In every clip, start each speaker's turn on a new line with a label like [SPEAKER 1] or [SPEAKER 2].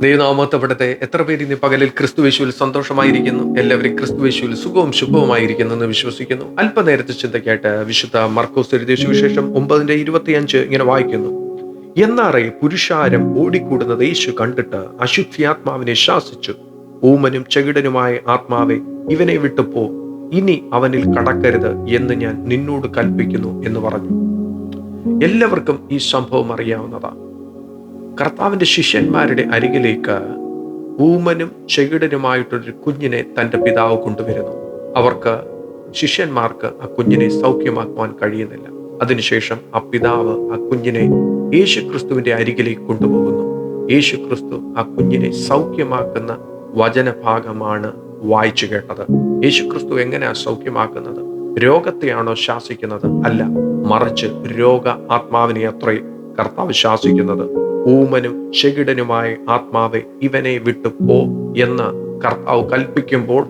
[SPEAKER 1] ദൈവനാമത്തപ്പെടത്തെ എത്ര പേര് ഇന്ന് പകലിൽ ക്രിസ്തുവേശുവിൽ സന്തോഷമായിരിക്കുന്നു? എല്ലാവരും ക്രിസ്തുവേശുവിൽ സുഖവും ശുഭവുമായിരിക്കുന്നു എന്ന് വിശ്വസിക്കുന്നു. അല്പനേരത്തെ ചിന്തയ്ക്കായിട്ട് വിശുദ്ധ മർക്കോസ് എഴുതിയ സുവിശേഷം ഒമ്പതിന്റെ ഇരുപത്തിയഞ്ച് ഇങ്ങനെ വായിക്കുന്നു. എന്നാറെ പുരുഷാരം ഓടിക്കൂടുന്നത് യേശു കണ്ടിട്ട് അശുദ്ധിയാത്മാവിനെ ശാസിച്ചു. ഊമനും ചെകിടനുമായ ആത്മാവെ ഇവനെ വിട്ടുപോ ഇനി അവനിൽ കടക്കരുത് എന്ന് ഞാൻ നിന്നോട് കൽപ്പിക്കുന്നു എന്ന് പറഞ്ഞു. എല്ലാവർക്കും ഈ സംഭവം അറിയാവുന്നതാണ്. കർത്താവിന്റെ ശിഷ്യന്മാരുടെ അരികിലേക്ക് ഊമനും ചെകിടനുമായിട്ടൊരു കുഞ്ഞിനെ തന്റെ പിതാവ് കൊണ്ടുവരുന്നു. അവർക്ക് ശിഷ്യന്മാർക്ക് ആ കുഞ്ഞിനെ സൗഖ്യമാക്കുവാൻ കഴിയുന്നില്ല. അതിനുശേഷം ആ പിതാവ് ആ കുഞ്ഞിനെ യേശു ക്രിസ്തുവിന്റെ അരികിലേക്ക് കൊണ്ടുപോകുന്നു. യേശു ക്രിസ്തു ആ കുഞ്ഞിനെ സൗഖ്യമാക്കുന്ന വചനഭാഗമാണ് വായിച്ചു കേട്ടത്. യേശു ക്രിസ്തു എങ്ങനെയാണ് സൗഖ്യമാക്കുന്നത്? രോഗത്തെയാണോ ശാസിക്കുന്നത്? അല്ല മറിച്ച് രോഗ ആത്മാവിനെ അത്രേ കർത്താവ് ശാസിക്കുന്നത്. ഊമനും ചെകിടനുമായ ആത്മാവെ ഇവനെ വിട്ടു പോ എന്ന് കർത്താവ് കൽപ്പിക്കുമ്പോൾ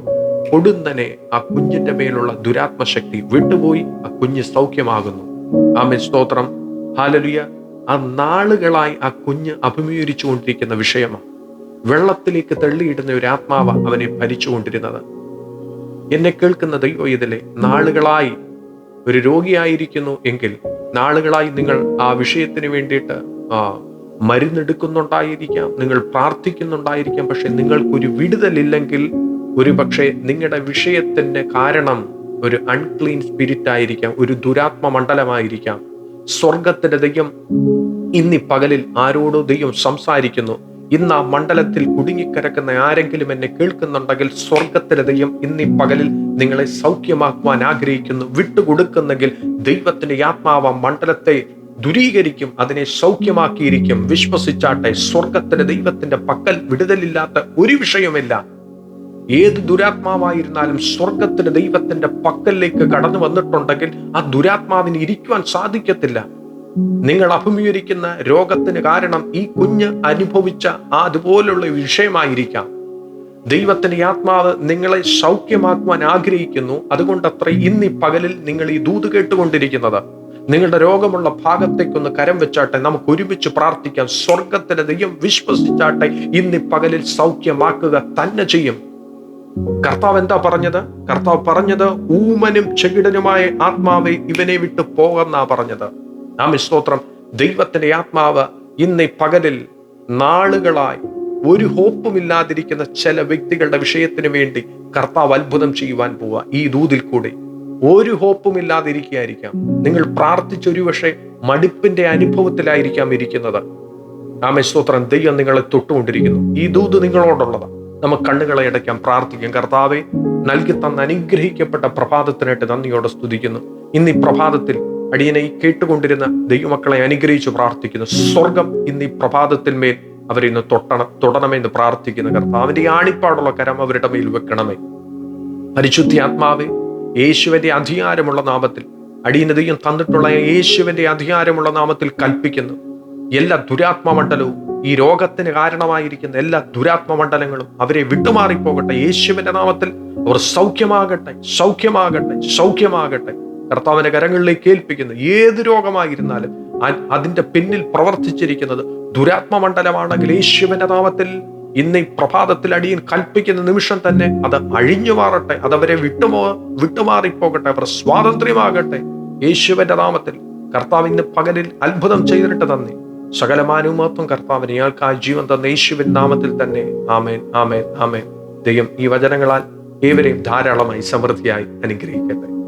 [SPEAKER 1] പൊടുന്നനെ ആ കുഞ്ഞിന്റെ മേലുള്ള ദുരാത്മശക്തി വിട്ടുപോയി ആ കുഞ്ഞ് സൗഖ്യമാകുന്നു. ആമേ സ്തോത്രം. ഹാലലുയ ആ നാളുകളായി ആ കുഞ്ഞ് അഭിമുഖീകരിച്ചു കൊണ്ടിരിക്കുന്ന വിഷയമാണ്. വെള്ളത്തിലേക്ക് തള്ളിയിടുന്ന ഒരു ആത്മാവ് അവനെ ഭരിച്ചുകൊണ്ടിരുന്നത്. എന്നെ കേൾക്കുന്ന ദൈവം ഇതിലെ നാളുകളായി ഒരു രോഗിയായിരിക്കുന്നു എങ്കിൽ നാളുകളായി നിങ്ങൾ ആ വിഷയത്തിന് വേണ്ടിയിട്ട് മരുന്നെടുക്കുന്നുണ്ടായിരിക്കാം നിങ്ങൾ പ്രാർത്ഥിക്കുന്നുണ്ടായിരിക്കാം പക്ഷെ നിങ്ങൾക്കൊരു വിടുതലില്ലെങ്കിൽ ഒരു പക്ഷേ നിങ്ങളുടെ വിഷയത്തിന്റെ കാരണം ഒരു അൺക്ലീൻ സ്പിരിറ്റ് ആയിരിക്കാം ഒരു ദുരാത്മ മണ്ഡലമായിരിക്കാം. സ്വർഗത്തിന്റെ ദൈവം ഇന്നി പകലിൽ ആരോടോ ദൈവം സംസാരിക്കുന്നു. ഇന്ന് ആ മണ്ഡലത്തിൽ കുടുങ്ങിക്കിടക്കുന്ന ആരെങ്കിലും എന്നെ കേൾക്കുന്നുണ്ടെങ്കിൽ സ്വർഗത്തിലെ ദൈവം ഇന്നീ പകലിൽ നിങ്ങളെ സൗഖ്യമാക്കുവാൻ ആഗ്രഹിക്കുന്നു. വിട്ടുകൊടുക്കുന്നെങ്കിൽ ദൈവത്തിന്റെ ആത്മാവ മണ്ഡലത്തെ ദുരീകരിക്കും അതിനെ സൗഖ്യമാക്കിയിരിക്കും. വിശ്വസിച്ചാട്ടെ സ്വർഗത്തിന്റെ ദൈവത്തിന്റെ പക്കൽ വിടുതലില്ലാത്ത ഒരു വിഷയമില്ല ഏത് ദുരാത്മാവായിരുന്നാലും സ്വർഗത്തിന്റെ ദൈവത്തിന്റെ പക്കലിലേക്ക് കടന്നു വന്നിട്ടുണ്ടെങ്കിൽ ആ ദുരാത്മാവിന് ഇരിക്കുവാൻ സാധിക്കത്തില്ല. നിങ്ങൾ അഭിമുഖീകരിക്കുന്ന രോഗത്തിന് കാരണം ഈ കുഞ്ഞ് അനുഭവിച്ച ആ അതുപോലുള്ള വിഷയമായിരിക്കാം. ദൈവത്തിന്റെ ആത്മാവ് നിങ്ങളെ സൗഖ്യമാക്കുവാൻ ആഗ്രഹിക്കുന്നു. അതുകൊണ്ടത്ര ഇന്ന് ഈ പകലിൽ നിങ്ങൾ ഈ ദൂത് കേട്ടുകൊണ്ടിരിക്കുന്നത്. നിങ്ങളുടെ രോഗമുള്ള ഭാഗത്തേക്കൊന്ന് കരം വെച്ചാട്ടെ നമുക്ക് ഒരുമിച്ച് പ്രാർത്ഥിക്കാം. സ്വർഗത്തിന്റെ ദൈവം വിശ്വസിച്ചാട്ടെ ഇന്ന് പകലിൽ സൗഖ്യമാക്കുക തന്നെ ചെയ്യും. കർത്താവ് എന്താ പറഞ്ഞത്? കർത്താവ് പറഞ്ഞത് ഊമനും ചെകിടനുമായ ആത്മാവെ ഇവനെ വിട്ട് പോകെന്നാ പറഞ്ഞത്. നാം സ്തോത്രം. ദൈവത്തിന്റെ ആത്മാവ് ഇന്ന് പകലിൽ നാളുകളായി ഒരു ഹോപ്പുമില്ലാതിരിക്കുന്ന ചില വ്യക്തികളുടെ വിഷയത്തിന് വേണ്ടി കർത്താവ് അത്ഭുതം ചെയ്യുവാൻ പോവുക ഈ ദൂതിൽ കൂടി. ഒരു ഹോപ്പും ഇല്ലാതിരിക്കുകയായിരിക്കാം. നിങ്ങൾ പ്രാർത്ഥിച്ചൊരു പക്ഷേ മടുപ്പിന്റെ അനുഭവത്തിലായിരിക്കാം ഇരിക്കുന്നത്. ആമേ ദൈവം നിങ്ങളെ തൊട്ടുകൊണ്ടിരിക്കുന്നു. ഈ ദൂത് നിങ്ങളോടുള്ളതാണ് നമുക്ക് കണ്ണുകളെ അടയ്ക്കാം പ്രാർത്ഥിക്കാം. കർത്താവെ നൽകി തന്ന അനുഗ്രഹിക്കപ്പെട്ട പ്രഭാതത്തിനായിട്ട് നന്ദിയോടെ സ്തുതിക്കുന്നു. ഇന്ന് ഈ പ്രഭാതത്തിൽ അടിയനെ കേട്ടുകൊണ്ടിരുന്ന ദൈവമക്കളെ അനുഗ്രഹിച്ചു പ്രാർത്ഥിക്കുന്നു. സ്വർഗം ഇന്ന് ഈ പ്രഭാതത്തിൽ മേൽ അവരെ ഇന്ന് തൊട്ടണം തൊടണമെന്ന് പ്രാർത്ഥിക്കുന്നു. കർത്താവിന്റെ ആണിപ്പാടുള്ള കരം അവരുടെ മേൽ വെക്കണമേ. പരിശുദ്ധി ആത്മാവെ യേശുവിന്റെ അധികാരമുള്ള നാമത്തിൽ അടിയനതയും തന്നിട്ടുള്ള യേശുവിന്റെ അധികാരമുള്ള നാമത്തിൽ കൽപ്പിക്കുന്നു. എല്ലാ ദുരാത്മമണ്ഡലവും ഈ രോഗത്തിന് കാരണമായിരിക്കുന്ന എല്ലാ ദുരാത്മ മണ്ഡലങ്ങളും അവരെ വിട്ടുമാറിപ്പോകട്ടെ. യേശുവിന്റെ നാമത്തിൽ അവർ സൗഖ്യമാകട്ടെ സൗഖ്യമാകട്ടെ സൗഖ്യമാകട്ടെ. കർത്താവിന്റെ കരങ്ങളിലേക്ക് ഏൽപ്പിക്കുന്നു. ഏത് രോഗമായിരുന്നാലും അതിന്റെ പിന്നിൽ പ്രവർത്തിച്ചിരിക്കുന്നത് ദുരാത്മ മണ്ഡലമാണെങ്കിൽ യേശുവിന്റെ നാമത്തിൽ ഇന്ന് ഈ പ്രഭാതത്തിൽ അടിയൻ കൽപ്പിക്കുന്ന നിമിഷം തന്നെ അത് അഴിഞ്ഞു മാറട്ടെ അത് അവരെ വിട്ടുമോ വിട്ടുമാറിപ്പോകട്ടെ അവർ സ്വാതന്ത്ര്യമാകട്ടെ. യേശുവിന്റെ നാമത്തിൽ കർത്താവ് ഇന്ന് പകലിൽ അത്ഭുതം ചെയ്തിട്ട് തന്നെ. സകലമാനുമാത്വം കർത്താവിന് ഇയാൾക്കായി ജീവൻ തന്ന യേശുവിൻ നാമത്തിൽ തന്നെ. ആമേൻ ആമേൻ ആമേൻ. ദൈവം ഈ വചനങ്ങളാൽ ഏവരെയും ധാരാളമായി സമൃദ്ധിയായി അനുഗ്രഹിക്കട്ടെ.